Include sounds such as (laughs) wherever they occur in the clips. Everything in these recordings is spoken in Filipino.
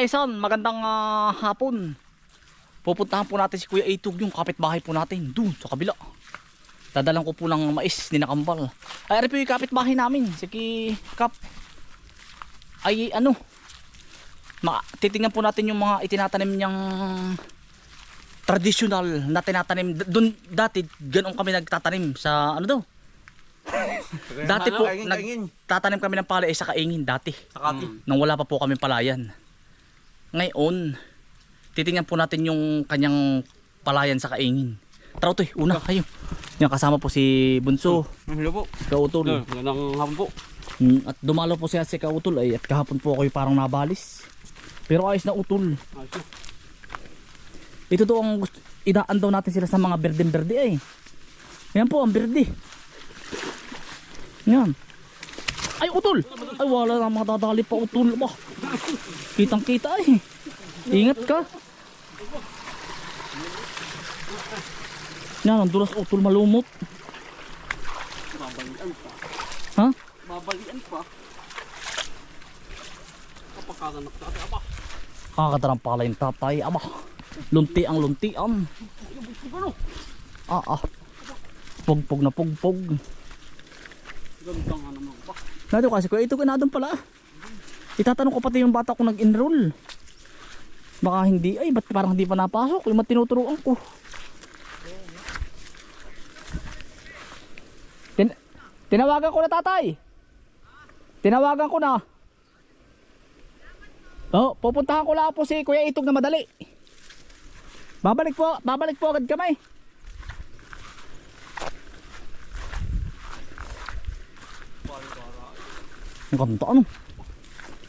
kaisan, magandang ah, hapon. Pupuntahan po natin si Kuya Itug yung kapitbahay po natin doon sa kabila. Dadalang ko po ng mais ni Nakambal. Ay, ari po yung kapitbahay namin, si Ki Kap. Ay, ano, ma titingnan po natin yung mga itinatanim niyang traditional na tinatanim. Doon dati, ganoon kami nagtatanim sa ano daw. dati po, nagtatanim kami ng palay sa kaingin dati. Sakati. Nung wala pa po kami palayan. Ngayon, titingnan po natin yung kanyang palayan sa kaingin. Tara to, una kayo. Yan kasama po si Bunso, Hello po. Kautol. Hello, magandang hapon po. Mm, At dumalo po siya si Kautol ay at kahapon po ako yung parang nabalis. Pero ayos na utol. Ayos na. Ito to ang gusto, idaan daw natin sila sa mga berdeng-berde ay. Yan po ang berde. Yan. Ay utol. Ay wala na matadali pa utol. Bah. Kitang kita ay. Ingat ka. Yan ang dulas utol malumot. Babalian pa. Ha? Babalian pa. Kapag kakanak natin, aba. Kakatarang pala yung tatay. Aba. Lunti ang luntian. Ano? Ah ah. Pugpog na pugpog. Ganda nga naman pa. Nado kasi ko ito na doon pala. Itatanong ko pati yung bata ko nag-enroll. Baka hindi ay ba't parang hindi pa napasok yung tinuturuan ko. Tin tinawagan ko na tatay. Tinawagan ko na. Oh, pupuntahan ko lang po si Kuya Itog na madali. Babalik po, babalik po agad kami. Ang ganda ano?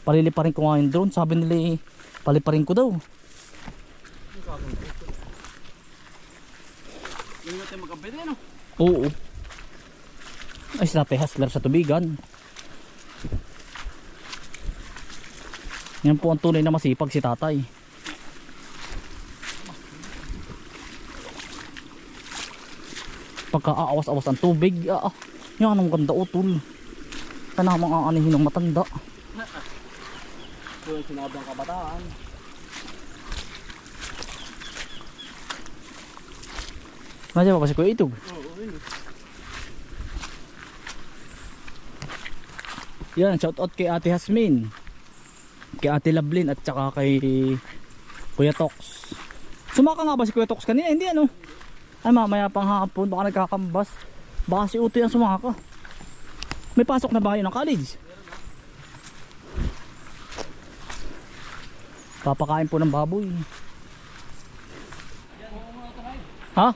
Paliliparin ko nga yung drone. Sabi nila eh, paliparin ko daw. Yung natin magkabili, ano? Oo. Ay sila pa hustler sa tubigan. Yan po ang tunay na masipag si tatay. Pagka aawas-awas ang tubig, ah, ah, yan ang ganda utol. Kanamang aanihin ng matanda. Ito yung sinabi ng kabataan. Nandiyan pa ba si Kuya Itog? Oo, yun. Yan, shout out kay Ate Hasmin. Kay Ate Lablin at saka kay Kuya Tox. Sumaka nga ba si Kuya Tox kanina? Hindi ano. Ay mamaya pang hapon baka nagkakambas. Baka si Uto yung sumaka. May pasok na ba yun ng college? Papakain po ng baboy. Ha?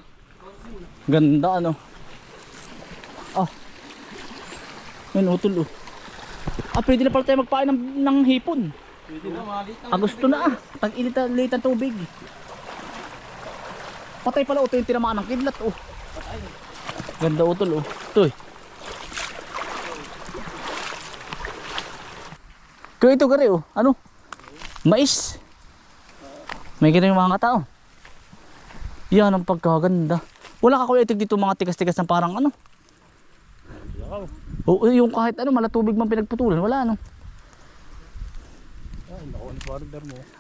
Ganda ano. Ah. Yan utol oh. Ah, pwede na pala tayo magpain ng, ng hipon. Pwede na, malit Ah, gusto na ah. Na late ang tubig. Patay pala ito yung tinamaan ng kidlat oh. Ganda utol oh. Ito eh. Kaya ito gari oh. Ano? Mais. May ganun yung mga tao. Yan ang pagkaganda. Wala ka kuya itig dito mga tigas-tigas na parang ano. Oo, yung kahit ano, malatubig man pinagputulan, wala ano.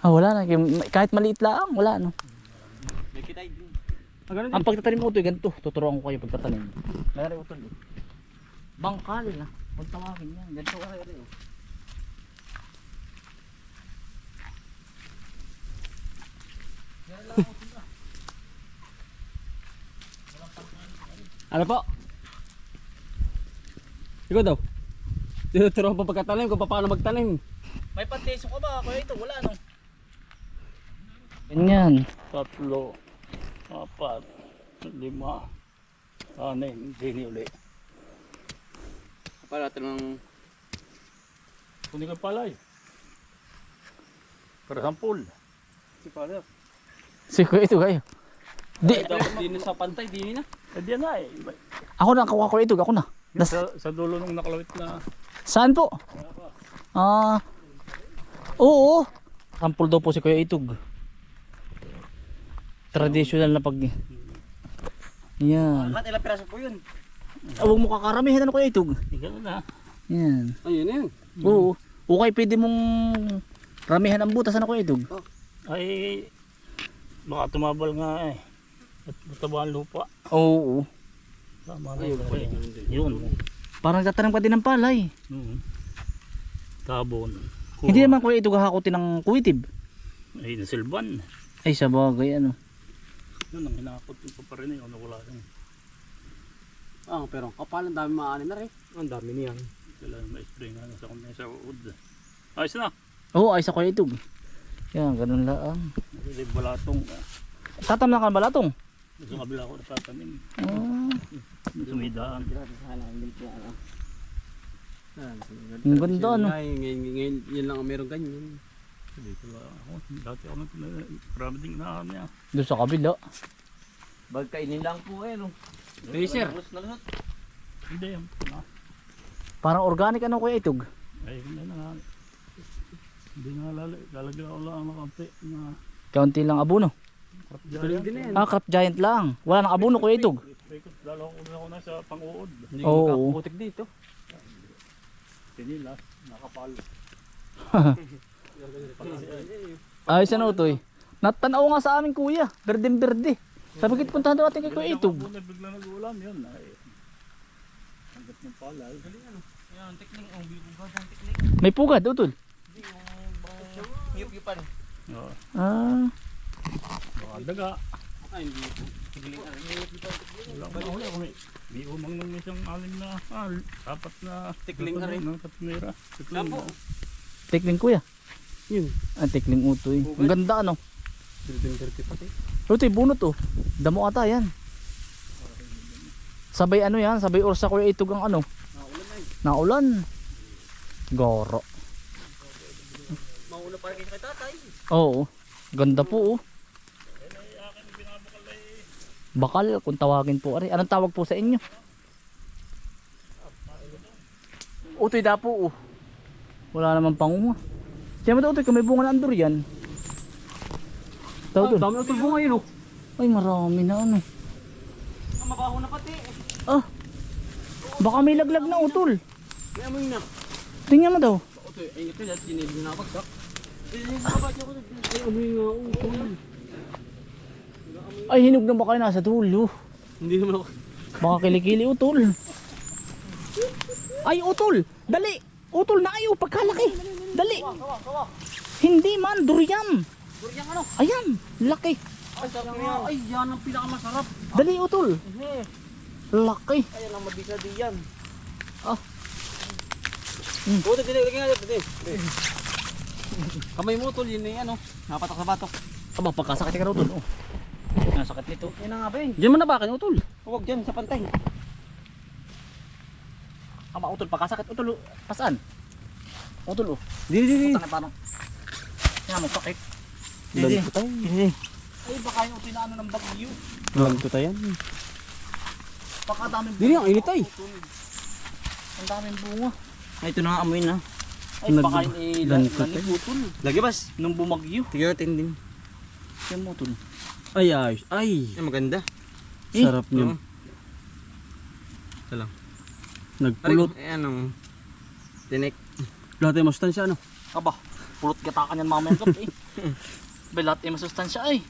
Ah, wala na. Kahit maliit lang, wala no. May kitay din. Ang pagtatanim mo ito, ganito. Tuturuan ko kayo pagtatanim. Mayroon ito. eh. Bangkal na. Huwag tawagin yan. Ganito ka rin. Ano po? Ikaw daw. Tinuturo pa pagkatanim kung paano magtanim. May panteso ka ba? Kuya ito, wala no. Ganyan. Tatlo, apat, lima, anim, hindi uli. Para natin ng... Kunin ko palay. Para sampul. Si Father. Si kuya ito kayo. Di, Dapat din sa pantay, din na. Hindi na eh. ako na, kuha ko ito, ako na. Das, Sa, sa dulo nung nakalawit na... saan po? Ah, oo. Sampul daw po si Kuya Itug. Traditional na pag... Yan. Lahat ilang piraso po yun. Ah, Huwag mo kakaramihan ano Kuya Itug. Ganun na. Yan. Ayun na yun. Oo. Okay, pwede mong Ramihan ang butas ano Kuya Itog? Ay, baka tumabal nga eh. At mataba ang lupa. Oo. Tama na yun. Yun. Parang nagtatanim ka din ng palay. Mm. Tabon. Kuha. Hindi naman Kuya Itog hakutin ng kuwitib. Ay, nasilban. Ay sa bagay ano. Yun ang hinakot ko pa rin eh. Ano wala yun. Ah, pero kapal, ang dami maanin na rin. Ang dami niyan. Kailangan ma-spray nga sa kanya sa uod. Ayos na. Oo ay sa Kuya Itog. Yan ganun lang. Hindi balatong. Tatam na ka ng balatong. Sa kabila ko natatanim. Ah, Sa may daan. Ang ganda, ano? Ngayon, ngayon, yun lang ang meron ganyan. Dito lang ako. Dati ako marami ding inahan niya. doon sa kabila. Bagkainin lang po eh, no? Tracer. Hindi yan. Parang organic ano Kuya Itog. Ay, hindi na nga. Hindi nga lala- lalagyan ko lang ng kape na Kaunti lang abono. Na. Ah, crop giant lang. Wala nang abono Kuya Itog. Lalo ko na ako na sa pang-uod. Hindi ko makaputik dito. Pinilas, nakapal. Ayos ano to eh. Natanaw nga sa amin kuya. Berdeng berde. Sabi kit puntahan daw atin kay Kuya Itog. Bigla nag-ulam yun. Hanggat ng palay. May pugad utol. Yup-yupan. Oo, Ah, baka daga. Ay, hindi po. Tikling. Wala ko na huli. May, may umang ng isang alim na, ah, apat na. Tikling ka rin. Ng tatunera. Tikling. Tampo. tikling kuya. Yun. Ah, tikling utoy. Ang ganda ano. Building 30 pati. Utoy bunot oh. Damo ata yan. Sabay ano yan, sabay orsa Kuya Itog ang ano. Naulan. Naulan. Goro. Mauna pa rin kay tatay. Oo. Ganda po oh. Bakal kung tawagin po ari. Anong tawag po sa inyo? Utoy da po oh. Wala naman pangunga. Siya mo utoy kung may bunga ng durian. Tawag Ah, doon. dami ng tulbo ngayon, oh. Ay marami na ano. Ang mabaho na pati. Ah. Baka may laglag na utol. May amoy na. Tingnan mo daw. Oto, ay ito yan, sinibig na bagsak. Ay, oh. hinog na baka yun nasa dulo. Hindi naman ako. Baka kilikili utol. Ay utol. Dali. Utol na ayo pagkalaki. Dali. Hindi man durian. Durian ano? Ayan. Laki. Ay, yan ang pinakamasarap. Dali utol. Laki. ayan ang mabisa di yan. Ah. Hmm. Buti, dili, lagi nga dito. Kamay mo tol, yun na yan, oh. Napatak sa batok. Aba pagkasakit ka na utol. Oh. Nasakit nito. Yan na nga ba yun? Diyan mo na ba utol? Huwag dyan, sa pantay. Aba utol pagkasakit utol. oh. Pasaan? Utol oh. Dili, dili. Putang paano? Yan mo sakit. Didi. Lanto tayo. Ay baka yung utol na ano ng bagyo. Lanto tayo. Baka daming Dili, ang init ay. Ang daming bunga. Ay, ito na amoy na. Ay Nag- baka na utol. Lagi bas. Nung bumagyo. Tigatin din. Yan mo. Ay, ay. Ay. Ay, maganda. Eh, Sarap niyo. Ito lang. Nagpulot. Ay, anong... Tinik. Lahat ay masustansya, ano? Aba, pulot gata ka niyan mamaya kap eh. (laughs) Ba lahat ay masustansya ay.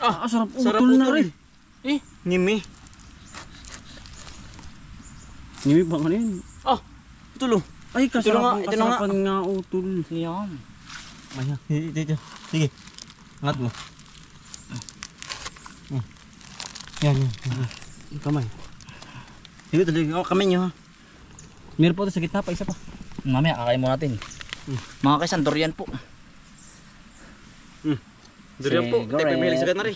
Ah, sarap Sarap utol na rin. Eh, Nimi. Nimi ba ano yun? Ah, tulo. Ay, Ito na nga, kasarapan, ito na nga. nga utol. yan. Ay, ha. Dito. Sige. Angat mo. Yan, yan. Yung kamay. Sige, tuloy. Oh, kami nyo ha. Meron po ito sa gitna pa, isa pa. Mamaya kakain mo natin. Mga kaisan, durian po. Durian po. Tayo eh. pimilig sa ganari.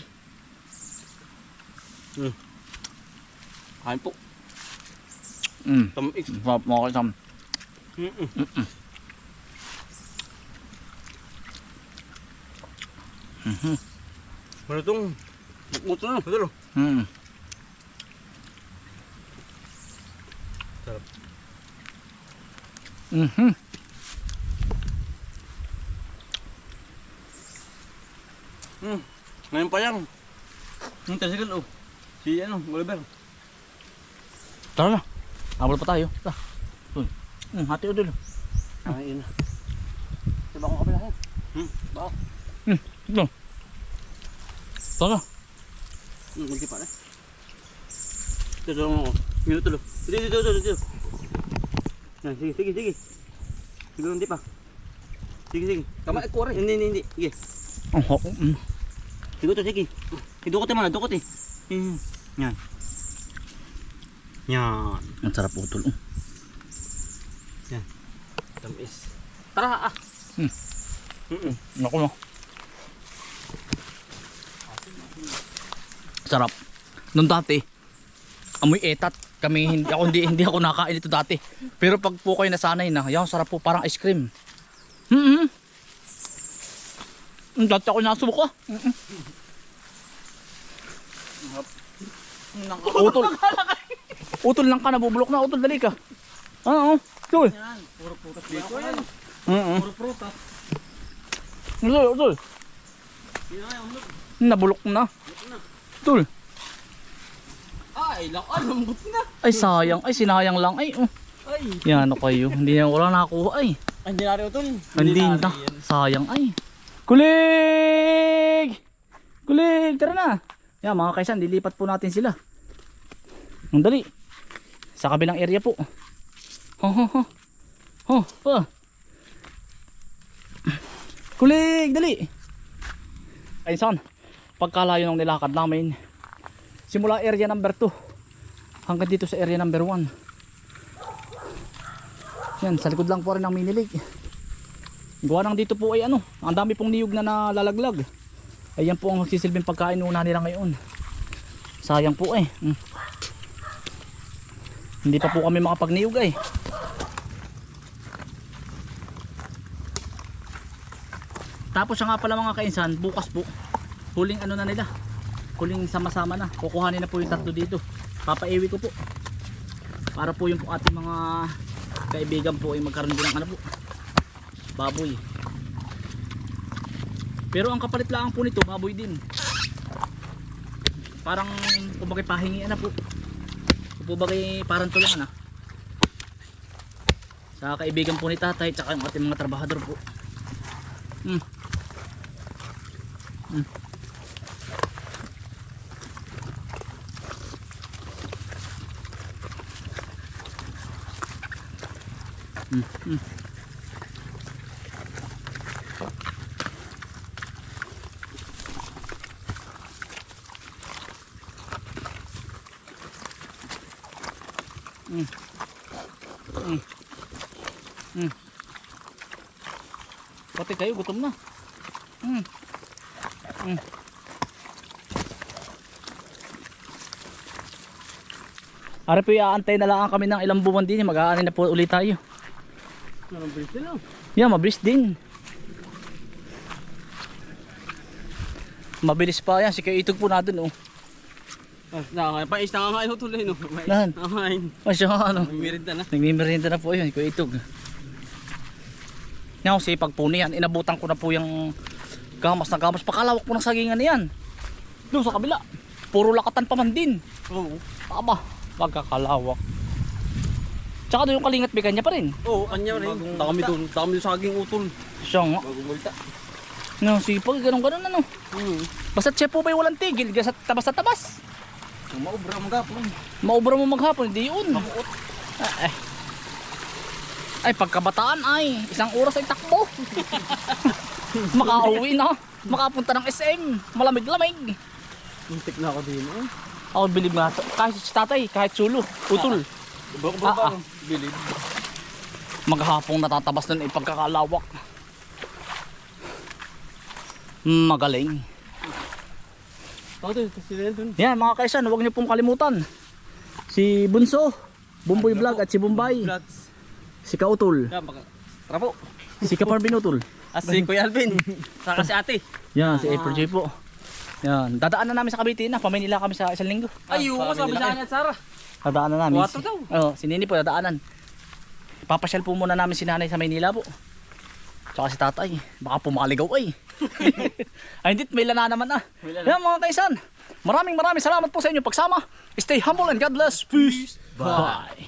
Kain po. Mm. Tamix. Sarap mga kaisan. Ano itong? Muto na. Tulo. Mm. Sarap. Mhm. Hmm. Ngayon pa yan. Yung tricycle oh. Si ano, Oliver. Tara na. Abol pa tayo. Tara. Uy. Mm, hati udol. Ah, yun. Diba akong kabila yan? Hmm, bao. Ito. Tara. Hmm, kunti pa na. Dito lang ako. Minuto lang. Dito, dito, dito, dito. Yan, sige, sige, sige. Sige, hindi pa. Sige, sige. Kamay ko rin. Hindi, hindi, hindi. Sige. Ang hako. Sige to, sige. Idukot eh, man. Dukot eh. Hmm. Yan. Yan. Ang sarap utol. oh. Tamis. Tara, ah. Hmm. Mm-mm. Naku no. Sarap. Nung dati, amoy etat. Kami hindi ako hindi, hindi ako nakain ito dati. Pero pag po kayo nasanay na, yan sarap po parang ice cream. Mm -hmm. Dati ako nasubok ah. Mm -mm. Utol. (laughs) Utol lang ka, nabubulok na. Utol, dali ka. Oo. Yan. Puro prutas dito yan. Mm Puro prutas. Ay, umlog. Nabulok na. Utol. Ay, lang. Ay, lambot na. Ay sayang, ay sinayang lang. Ay, oh. Ay. Yan ano kayo. Hindi na wala nakakuha ay. Ay, hindi na rin utol. Hindi na. Sayang ay. Kulig! Kulig! Tara na. Yan mga kaisan, lilipat po natin sila. Ang dali. Sa kabilang area po. Ho ho. Ho, pa. Kulig, dali. Kaisan, pagkalayo ng nilakad namin, simula area number 2 hanggang dito sa area number 1. Yan, sa likod lang po rin ng mini lake. Gawa nang dito po ay ano, ang dami pong niyog na nalalaglag. Ayan po ang magsisilbing pagkain una nila ngayon. Sayang po eh. Hmm. Hindi pa po kami makapagniyog eh. Tapos siya nga pala mga kainsan, bukas po, huling ano na nila, huling sama-sama na. Kukuhanin na po yung tatlo dito. Papaiwi ko po. Para po yung po ating mga kaibigan po ay magkaroon din ng ano po, baboy. Pero ang kapalit lang po nito, baboy din. Parang kumbaga pahingi na po. Kumbaga parang tulang na. Sa kaibigan po ni tatay tsaka yung ating mga trabahador po. Hmm. Hmm. Hmm. Hmm. Mm. Mm. Mm. Pati kayo, gutom na. Mm. Mm. Ari po iaantay na lang kami ng ilang buwan din. Mag-aanin na po ulit tayo. Anong bilis nila? Yan, mabilis din. Mabilis pa yan. Si Kuya Itog po na dun, oh. Ah, nakakain. Pais nakakain utol eh, no? Nahan? Nakakain. Ay, siya ano. Umirinda na. Nagmimerienda na po yun, Kuya Itog. Yan, si pag po niyan, inabutan ko na po yung gamas na gamas. Pakalawak po ng sagingan niyan. Doon sa kabila. Puro lakatan pa man din. Oo. Aba, pagkakalawak. Tsaka doon yung kalingat bigan niya pa rin. Oo, kanya rin. Dami doon. Dami doon sa aking utol. Siya nga. Bagong multa. No, sipag, ganun ganun ano. Hmm. Basta siya po ba'y walang tigil, sa tabas na tabas. Maubra mo gapon. Maubra mo maghapon, hindi yun. Ay, ay. Ay, pagkabataan ay, isang oras ay takbo. (laughs) (laughs) Makauwi na. Makapunta ng SM. Malamig-lamig. Muntik na ako din. Oh. Ako bilib nga. Kahit si tatay, kahit sulo, utol. Bako Ah, ba ah. Bilib. Maghapong natatabas nun ay pagkakalawak. Magaling. Doon. Kasi na doon. Yan mga kaisan, huwag niyo pong kalimutan. Si Bunso, Bumboy Vlog at si Bombay. Si Kautol. Tara po. si Kaparbinutol. Ah, si Kuya Alvin. Saka si ate. Yan, si April J po. Yan, dadaan na namin sa Cavite na. Pamaynila kami sa isang linggo. Ay, yung sabi sa kanya at Sarah. Dadaan na namin. Kuwato daw. Oo, si Nini po dadaanan. Papasyal po muna namin si nanay sa Maynila po. Tsaka si tatay. Baka po makaligaw ay. (laughs) ay hindi, may lana naman ah. May lana. Yan mga kaisan. Maraming maraming salamat po sa inyo pagsama. Stay humble and God bless. Peace. Bye.